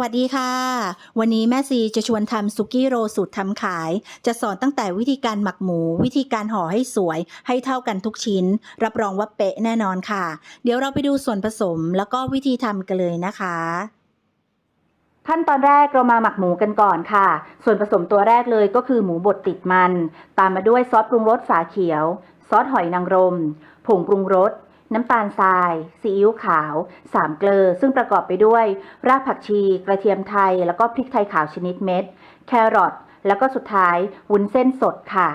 วัสดีค่ะ วันนี้แม่ซีจะชวนทำสุกี้โรสูตรทำขาย จะสอนตั้งแต่วิธีการหมักหมู วิธีการห่อให้สวย ให้เท่ากันทุกชิ้น รับรองว่าเป๊ะแน่นอนค่ะ เดี๋ยวเราไปดูส่วนผสมแล้วก็วิธีทำกันเลยนะคะ ขั้นตอนแรกเรามาหมักหมูกันก่อนค่ะ ส่วนผสมตัวแรกเลยก็คือหมูบดติดมัน ตามมาด้วยซอสปรุงรสฝาเขียว ซอสหอยนางรม ผงปรุงรส น้ำตาลทราย ซีอิ๊วขาว สามเกลือ ซึ่งประกอบไปด้วย รากผักชี กระเทียมไทย แล้วก็พริกไทยขาวชนิดเม็ด แครอท แล้วก็สุดท้าย วุ้นเส้นสดค่ะ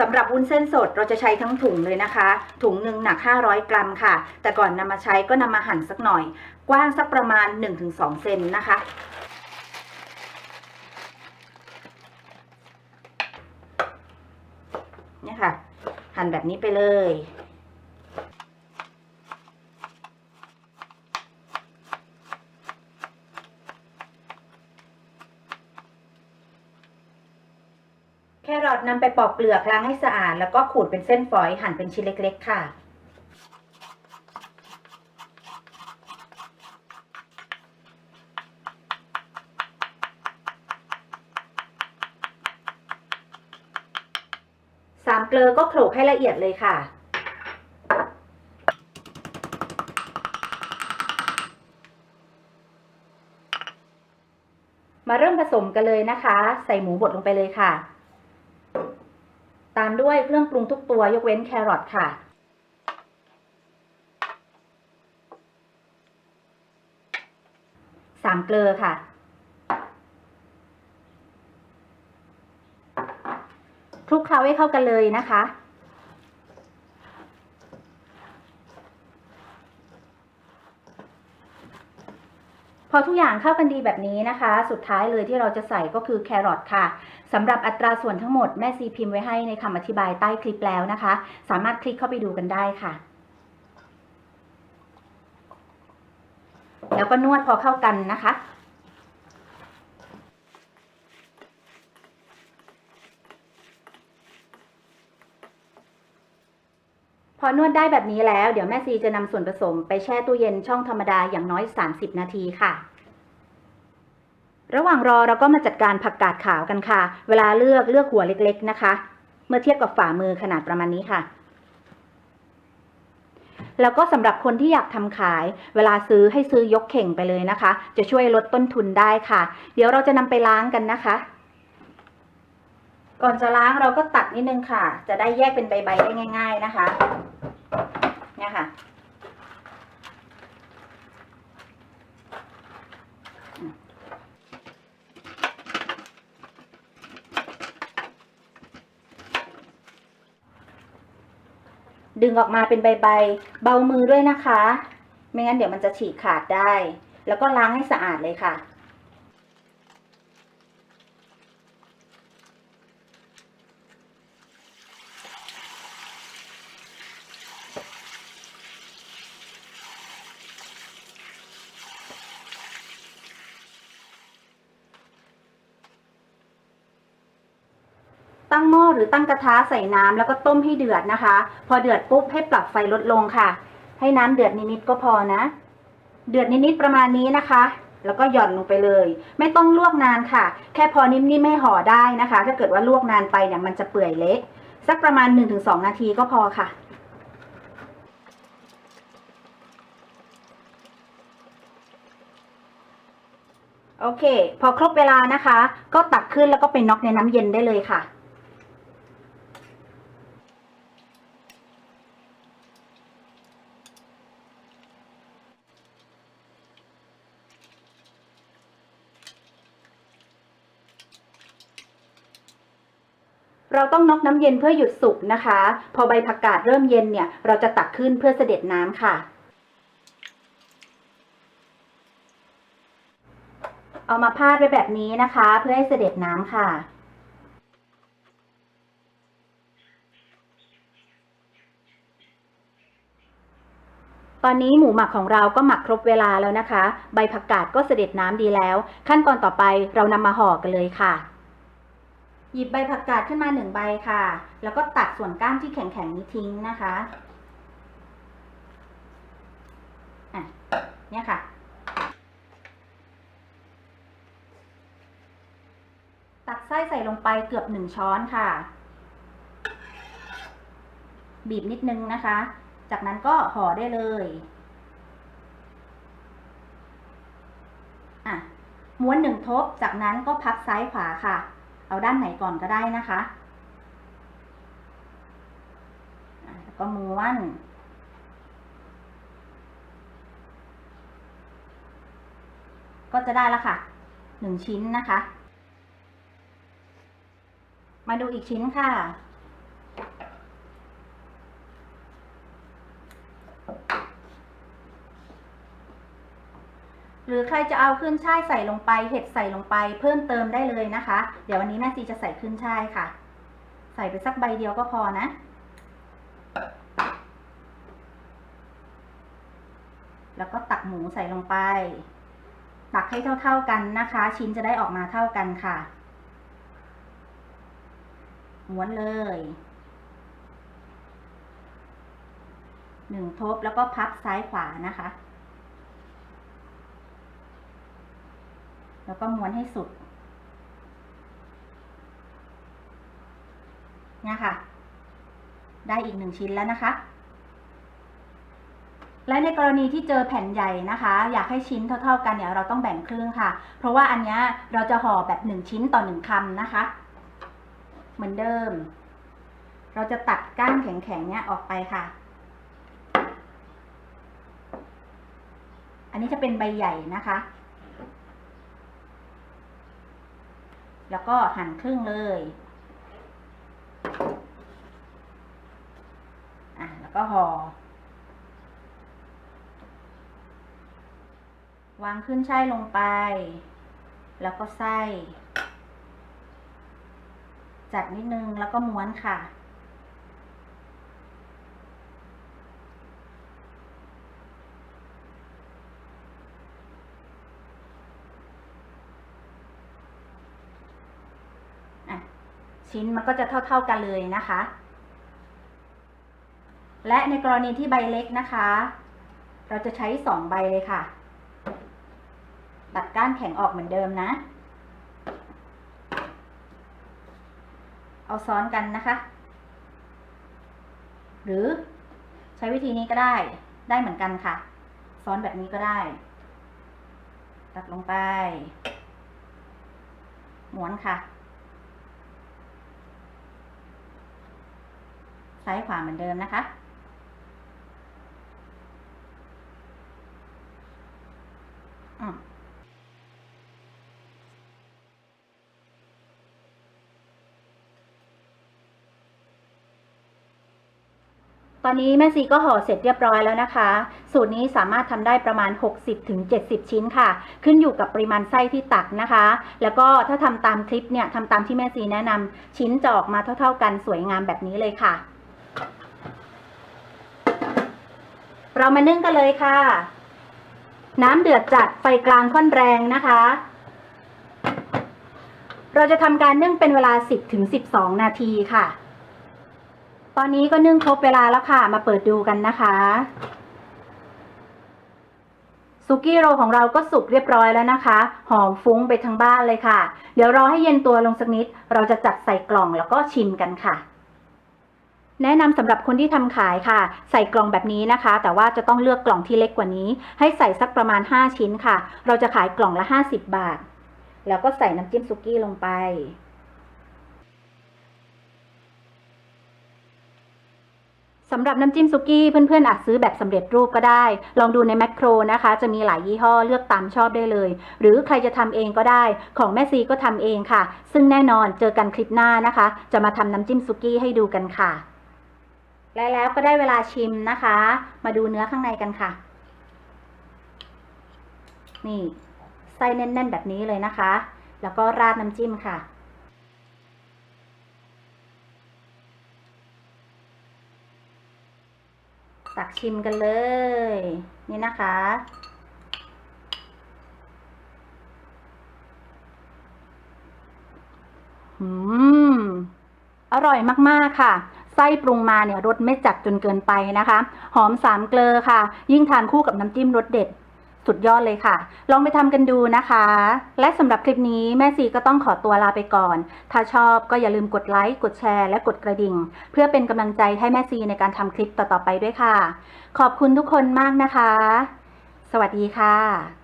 สำหรับวุ้นเส้นสดเราจะใช้ทั้งถุงเลยนะคะ ถุงหนึ่งหนัก 500 กรัมค่ะ แต่ก่อนนำมาใช้ก็นำมาหั่นสักหน่อย กว้างสักประมาณ 1-2 เซนนะคะ เนี่ยค่ะ หั่นแบบนี้ไปเลย รอทนำไปปอกเปลือกล้างให้สะอาด แล้วก็ขูดเป็นเส้นฝอยหั่นเป็นชิ้นเล็ก ๆ ค่ะ สามเกลือก็โขลกให้ละเอียดเลยค่ะมาเริ่มผสมกันเลยนะคะ ใส่หมูบดลงไปเลยค่ะ ด้วยเครื่องปรุงทุกตัวยกเว้นแครอทค่ะ สามเกลือค่ะ คลุกเคล้าให้เข้ากันเลยนะคะ พอทุกอย่างเข้ากันดีแบบนี้นะคะ สุดท้ายเลยที่เราจะใส่ก็คือแครอทค่ะสำหรับอัตราส่วนทั้งหมดแม่ซีพิมพ์ไว้ให้ในคำอธิบายใต้คลิปแล้วนะคะ สามารถคลิกเข้าไปดูกันได้ค่ะ แล้วก็นวดพอเข้ากันนะคะ พอนวดได้แบบนี้แล้ว เดี๋ยวแม่ซีจะนำส่วนผสมไปแช่ตู้เย็นช่องธรรมดาอย่างน้อย 30 นาทีค่ะ ระหว่างรอเราก็มาจัดการผักกาดขาวกันค่ะ เวลาเลือกเลือกหัวเล็ก ๆ นะคะ เมื่อเทียบกับฝ่ามือขนาดประมาณนี้ค่ะ แล้วก็สำหรับคนที่อยากทำขาย เวลาซื้อให้ซื้อยกเข่งไปเลยนะคะ จะช่วยลดต้นทุนได้ค่ะ เดี๋ยวเราจะนำไปล้างกันนะคะ ก่อนจะล้างเราก็ตัดนิดนึงค่ะ จะได้แยกเป็นใบๆได้ง่าย ๆนะคะ เนี่ยค่ะ ดึงออกมาเป็นใบๆ เบามือด้วยนะคะ ไม่งั้นเดี๋ยวมันจะฉีกขาดได้ แล้วก็ล้างให้สะอาดเลยค่ะ ตั้งหม้อหรือตั้งกระทะใส่น้ำแล้วก็ต้มให้เดือดนะคะ พอเดือดปุ๊บให้ปรับไฟลดลงค่ะ ให้น้ำเดือดนิดๆก็พอนะ เดือดนิดๆประมาณนี้นะคะ แล้วก็หย่อนลงไปเลย ไม่ต้องลวกนานค่ะ แค่พอนิ่มๆให้ห่อได้นะคะ ถ้าเกิดว่าลวกนานไปเนี่ยมันจะเปื่อยเละสักประมาณ 1-2 นาทีก็พอค่ะโอเค พอครบเวลานะคะ ก็ตักขึ้นแล้วก็ไปน็อกในน้ำเย็นได้เลยค่ะ เราต้องน็อกน้ำเย็นเพื่อหยุดสุกนะคะ พอใบผักกาดเริ่มเย็นเนี่ยเราจะตักขึ้นเพื่อเสด็จน้ำค่ะ เอามาพาดไว้แบบนี้นะคะ เพื่อให้เสด็จน้ำค่ะตอนนี้หมูหมักของเราก็หมักครบเวลาแล้วนะคะ ใบผักกาดก็เสด็จน้ำดีแล้ว ขั้นตอนต่อไปเรานำมาห่อกันเลยค่ะ หยิบใบผักกาดขึ้นมาหนึ่งใบค่ะ แล้วก็ตัดส่วนก้านที่แข็งๆนี้ทิ้งนะคะอะเนี่ยค่ะ ตัดไส้ใส่ลงไปเกือบหนึ่งช้อนค่ะ บีบนิดนึงนะคะ จากนั้นก็ห่อได้เลยอะม้วนหนึ่งทบ จากนั้นก็พับซ้ายขวาค่ะ เอาด้านไหนก่อนก็ได้นะคะแล้วก็ม้วนก็จะได้แล้วค่ะหนึ่งชิ้นนะคะ มาดูอีกชิ้นค่ะ หรือใครจะเอาขึ้นช่ายใส่ลงไป เห็ดใส่ลงไป เพิ่มเติมได้เลยนะคะ เดี๋ยววันนี้แม่จีจะใส่ขึ้นช่ายค่ะ ใส่ไปสักใบเดียวก็พอนะแล้วก็ตักหมูใส่ลงไป ตักให้เท่า ๆกันนะคะ ชิ้นจะได้ออกมาเท่ากันค่ะม้วนเลยหนึ่งทบแล้วก็พับซ้ายขวานะคะ แล้วก็ม้วนให้สุด เนี่ยค่ะ ได้อีกหนึ่งชิ้นแล้วนะคะ และในกรณีที่เจอแผ่นใหญ่นะคะ อยากให้ชิ้นเท่าๆกันเนี่ยเราต้องแบ่งครึ่งค่ะ เพราะว่าอันนี้เราจะห่อแบบหนึ่งชิ้นต่อหนึ่งคำนะคะ เหมือนเดิม เราจะตัดก้านแข็งๆเนี้ยออกไปค่ะ อันนี้จะเป็นใบใหญ่นะคะ แล้วก็หั่นครึ่งเลย อะ แล้วก็ห่อ วางขึ้นช่ายลงไป แล้วก็ไส้ จัดนิดนึงแล้วก็ม้วนค่ะ ชิ้นมันก็จะเท่า ๆกันเลยนะคะ และในกรณีที่ใบเล็กนะคะ เราจะใช้สองใบเลยค่ะ ตัดก้านแข็งออกเหมือนเดิมนะ เอาซ้อนกันนะคะ หรือใช้วิธีนี้ก็ได้ได้เหมือนกันค่ะ ซ้อนแบบนี้ก็ได้ ตัดลงไปม้วนค่ะ ซ้ายขวาเหมือนเดิมนะคะอตอนนี้แม่ซีก็ห่อเสร็จเรียบร้อยแล้วนะคะ สูตรนี้สามารถทำได้ประมาณ 60-70 ชิ้นค่ะ ขึ้นอยู่กับปริมาณไส้ที่ตักนะคะ แล้วก็ถ้าทำตามคลิปเนี่ยทำตามที่แม่ซีแนะนำชิ้นจะออกมาเท่า ๆ กันสวยงามแบบนี้เลยค่ะ เรามานึ่งกันเลยค่ะ น้ำเดือดจัดไฟกลางค่อนแรงนะคะ เราจะทำการนึ่งเป็นเวลา 10-12 นาทีค่ะ ตอนนี้ก็นึ่งครบเวลาแล้วค่ะ มาเปิดดูกันนะคะซุกี้โรของเราก็สุกเรียบร้อยแล้วนะคะ หอมฟุ้งไปทั้งบ้านเลยค่ะ เดี๋ยวรอให้เย็นตัวลงสักนิด เราจะจัดใส่กล่องแล้วก็ชิมกันค่ะ แนะนำสำหรับคนที่ทำขายค่ะ ใส่กล่องแบบนี้นะคะ แต่ว่าจะต้องเลือกกล่องที่เล็กกว่านี้ ให้ใส่สักประมาณ 5 ชิ้นค่ะ เราจะขายกล่องละ 50 บาท แล้วก็ใส่น้ำจิ้มซุกี้ลงไป สำหรับน้ำจิ้มซุกี้เพื่อนๆอาจซื้อแบบสำเร็จรูปก็ได้ ลองดูในแมคโครนะคะ จะมีหลายยี่ห้อเลือกตามชอบได้เลย หรือใครจะทำเองก็ได้ ของแม่ซีก็ทำเองค่ะ ซึ่งแน่นอนเจอกันคลิปหน้านะคะ จะมาทำน้ำจิ้มซุกี้ให้ดูกันค่ะ และแล้วก็ได้เวลาชิมนะคะ มาดูเนื้อข้างในกันค่ะ นี่ไส้แน่นๆแบบนี้เลยนะคะ แล้วก็ราดน้ำจิ้มค่ะตักชิมกันเลย นี่นะคะ อืม อร่อยมาก ๆ ค่ะ ไส้ปรุงมาเนี่ยรสไม่จัดจนเกินไปนะคะ หอมสามเกลอค่ะ ยิ่งทานคู่กับน้ำจิ้มรสเด็ดสุดยอดเลยค่ะ ลองไปทำกันดูนะคะ และสำหรับคลิปนี้แม่ซีก็ต้องขอตัวลาไปก่อน ถ้าชอบก็อย่าลืมกดไลค์ กดแชร์ และกดกระดิ่ง เพื่อเป็นกำลังใจให้แม่ซีในการทำคลิปต่อๆไปด้วยค่ะ ขอบคุณทุกคนมากนะคะ สวัสดีค่ะ